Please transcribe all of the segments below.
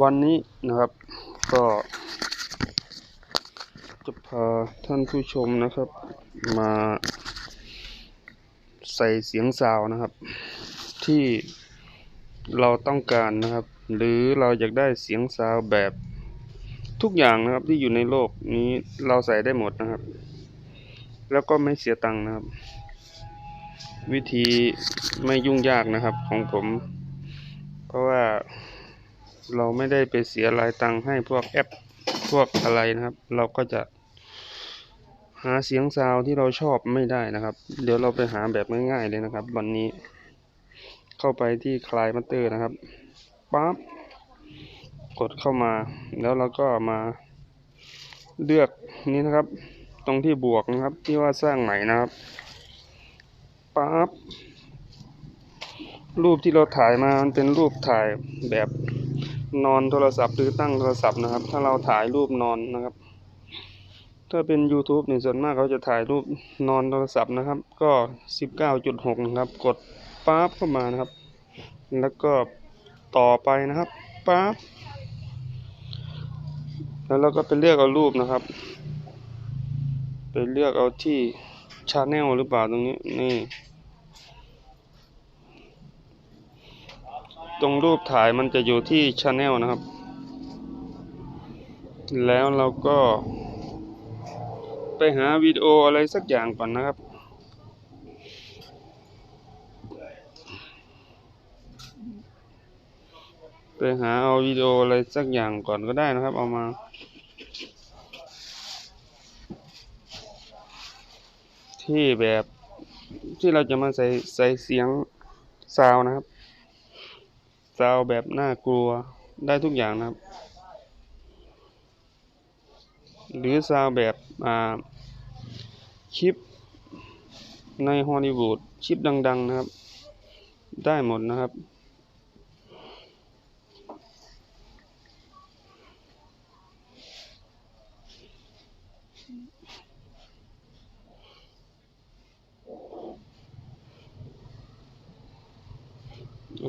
วันนี้นะครับ ก็จะพาท่านผู้ชมนะครับ มาใส่เสียงซาวนะครับ ที่เราต้องการนะครับ หรือเราอยากได้เสียงซาวแบบทุกอย่างนะครับที่อยู่ในโลกนี้เราใส่ได้หมดนะครับ แล้วก็ไม่เสียตังค์นะครับ วิธีไม่ยุ่งยากนะครับของผม เพราะว่า เราไม่ได้ไปเสียรายตังค์ให้พวกแอปพวกอะไรนะครับ เราก็จะหาเสียงซาวที่เราชอบไม่ได้นะครับ เดี๋ยวเราไปหาแบบง่ายๆเลยนะครับ วันนี้ เข้าไปที่คลายมัตเตอร์นะครับปั๊บกดเข้ามา แล้วเราก็มาเลือกนี้นะครับ ตรงที่บวกนะครับ ที่ว่าสร้างใหม่นะครับปั๊บรูปที่เราถ่ายมามันเป็นรูปถ่ายแบบ นอนโทรศัพท์หรือตั้งโทรศัพท์นะครับ ถ้าเราถ่ายรูปนอนนะครับ ถ้าเป็น YouTube เนี่ยส่วนมากเขาจะถ่ายรูปนอนโทรศัพท์นะครับ ก็ 19.6 นะครับ กดปั๊บเข้ามานะครับ แล้วก็ต่อไปนะครับปั๊บแล้วเราก็ไปเลือกเอารูปนะครับ ไปเลือกเอาที่ชาแนลหรือเปล่าตรงนี้นี่ ตรงรูปถ่ายมันจะอยู่ที่ชาแนลนะครับ แล้วเราก็ ไปหาวิดีโออะไรสักอย่างก่อนนะครับ ไปหาเอาวิดีโออะไรสักอย่างก่อนก็ได้นะครับ เอามาที่แบบที่เราจะมาใส่ใส่เสียงซาวน์นะครับ ซาวแบบน่ากลัวได้ทุกอย่างนะครับ หรือซาวแบบอาคลิปในฮอลลีวูดคลิปดัง ๆ นะครับ ได้หมดนะครับ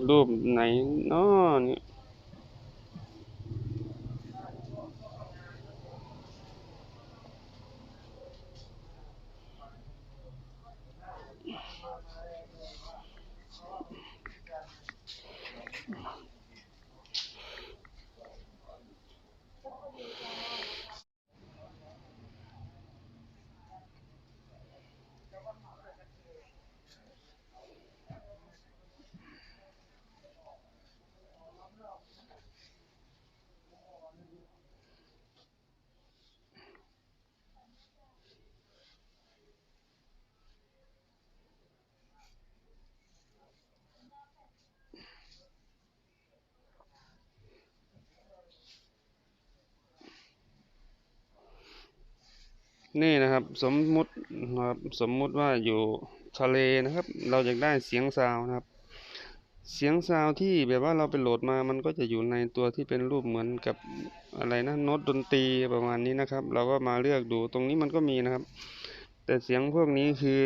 รูปไหนเนาะ นี่นะครับสมมุตินะครับสมมุติว่าอยู่ทะเลนะครับ เราอยากได้เสียงซาวนะครับ เสียงซาวที่แบบว่าเราไปโหลดมามันก็จะอยู่ในตัวที่เป็นรูปเหมือนกับอะไรนะโน้ตดนตรีประมาณนี้นะครับ เราก็มาเลือกดูตรงนี้มันก็มีนะครับ แต่เสียงพวกนี้คือ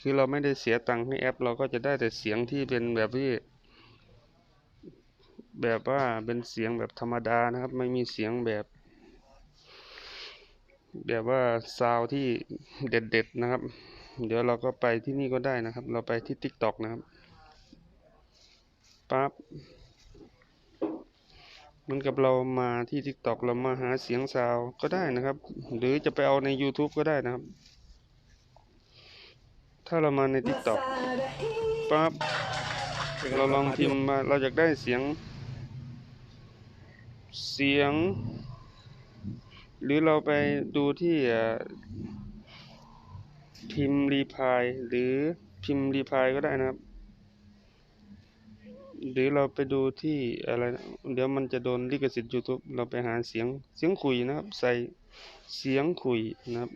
คือเราไม่ได้เสียตังค์ให้แอป เราก็จะได้แต่เสียงที่เป็นแบบที่ แบบว่าเป็นเสียงแบบธรรมดานะครับ ไม่มีเสียงแบบ แบบว่าซาวที่เด็ดๆนะครับ เดี๋ยวเราก็ไปที่นี่ก็ได้นะครับ เราไปที่ TikTok นะครับปั๊บเหมือนกับเรามาที่ TikTok เรามาหาเสียงซาวก็ได้นะครับ หรือจะไปเอาใน YouTube ก็ได้นะครับ ถ้าเรามาใน TikTok ปั๊บเราลองพิมพ์มาเราอยากได้เสียง เสียง หรือเราไปดูที่พิมพ์รีพายหรือพิมพ์รีพายก็ได้นะครับ หรือเราไปดูที่อะไรนะเดี๋ยวมันจะโดนลิขสิทธิ์ YouTube เราไปหาเสียงเสียงคุยนะครับ ใส่เสียงคุยนะครับ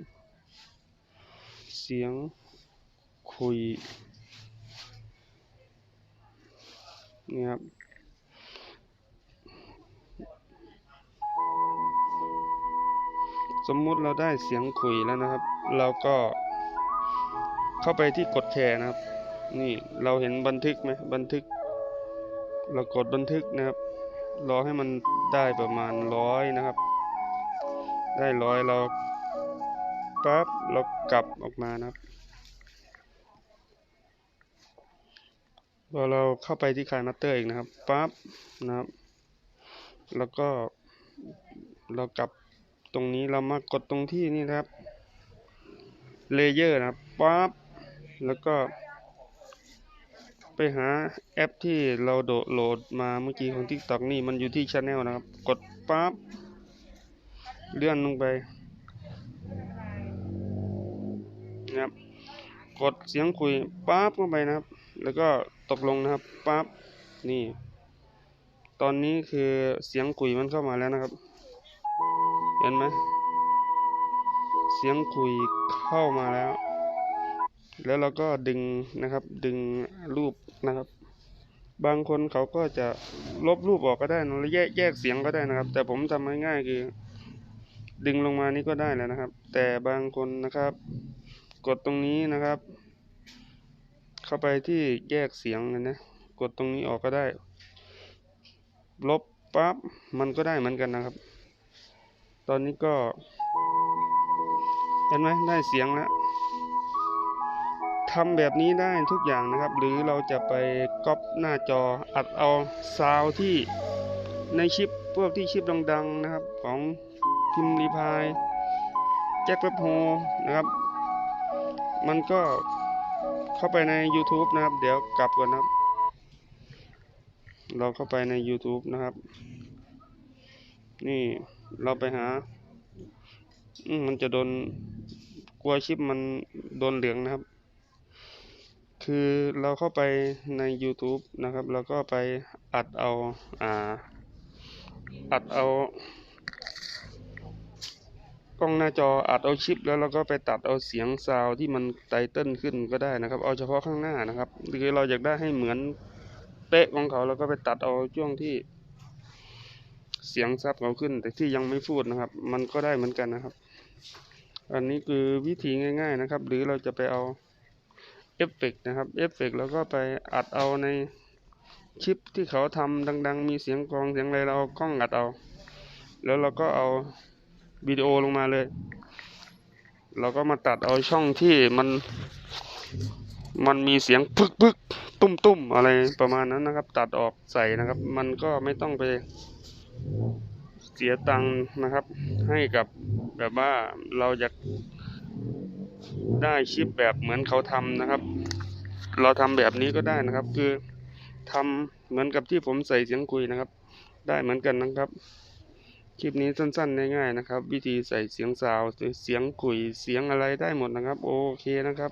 เสียงคุยนี่ครับ สมมุติเราได้เสียงคุยแล้วนะครับ เราก็เข้าไปที่กดแชร์นะครับ นี่เราเห็นบันทึกไหมบันทึก เรากดบันทึกนะครับ รอให้มันได้ประมาณร้อยนะครับ ได้ร้อยเราปั๊บเรากลับออกมานะครับพอเราเข้าไปที่คายมาสเตอร์อีกนะครับปั๊บนะครับ แล้วก็เรากลับ ตรงนี้เรามากดตรงที่นี่นะครับเลเยอร์นะปั๊บแล้วก็ ไปหาแอปที่เราโดดโหลดมาเมื่อกี้ของ TikTok นี่มันอยู่ที่ Channel นะครับ กดปั๊บเลื่อนลงไปนะครับกดเสียงคุยปั๊บเข้าไปนะครับ แล้วก็ตกลงนะครับปั๊บนี่ ตอนนี้คือเสียงคุยมันเข้ามาแล้วนะครับ เห็นไหมเสียงคุยเข้ามาแล้ว แล้วเราก็ดึงนะครับ ดึงรูปนะครับ บางคนเขาก็จะลบรูปออกก็ได้นะแล้วแยกแยกเสียงก็ได้นะครับ แต่ผมทำง่ายๆคือ ดึงลงมานี่ก็ได้แล้วนะครับ แต่บางคนนะครับ กดตรงนี้นะครับ เข้าไปที่แยกเสียงนะ กดตรงนี้ออกก็ได้ ลบปั๊บมันก็ได้เหมือนกันนะครับ ตอนนี้ก็เห็นไหมได้เสียงแล้วทำแบบนี้ได้ทุกอย่างนะครับ หรือเราจะไปก๊อปหน้าจออัดเอาซาวที่ในคลิปพวกที่คลิปดังๆนะครับ ของพิมพ์รีพายแจ็คเว็บโฮนะครับ มันก็เข้าไปใน YouTube นะครับ เดี๋ยวกลับก่อนนะครับ เราเข้าไปใน YouTube นะครับ นี่ เราไปหามันจะโดนกลัวชิปมันโดนเหลืองนะครับ คือเราเข้าไปใน YouTube นะครับแล้วก็ไปอัดเอาอ่าอัดเอากล้องหน้าจออัดเอาชิปแล้วเราก็ไปตัดเอาเสียงซาวที่มันไตเติ้ลขึ้นก็ได้นะครับ เอาเฉพาะข้างหน้านะครับคือเราอยากได้ให้เหมือนเป๊ะของเขาแล้วก็ไปตัดเอาช่วงที่ เสียงซับเขาขึ้น แต่ที่ยังไม่พูดนะครับ มันก็ได้เหมือนกันนะครับ อันนี้คือวิธีง่าย ๆนะครับ หรือเราจะไปเอาเอฟเฟกต์นะครับเอฟเฟกต์แล้วก็ไปอัดเอาในคลิปที่เขาทำดัง ๆ มีเสียงกลองเสียงอะไรเราเอากล้องอัดเอา แล้วเราก็เอาวิดีโอลงมาเลย เราก็มาตัดเอาช่องที่มันมันมีเสียงพึกพึกตุ้มตุ้มอะไรประมาณนั้นนะครับ ตัดออกใส่นะครับ มันก็ไม่ต้องไป เสียตังค์นะครับ ให้กับแบบว่าเราอยากได้คลิปแบบเหมือนเขาทำนะครับ เราทำแบบนี้ก็ได้นะครับ คือทำเหมือนกับที่ผมใส่เสียงคุยนะครับ ได้เหมือนกันนะครับ คลิปนี้สั้นๆง่ายๆนะครับ วิธีใส่เสียงซาวเสียงคุยเสียงอะไรได้หมดนะครับ โอเคนะครับ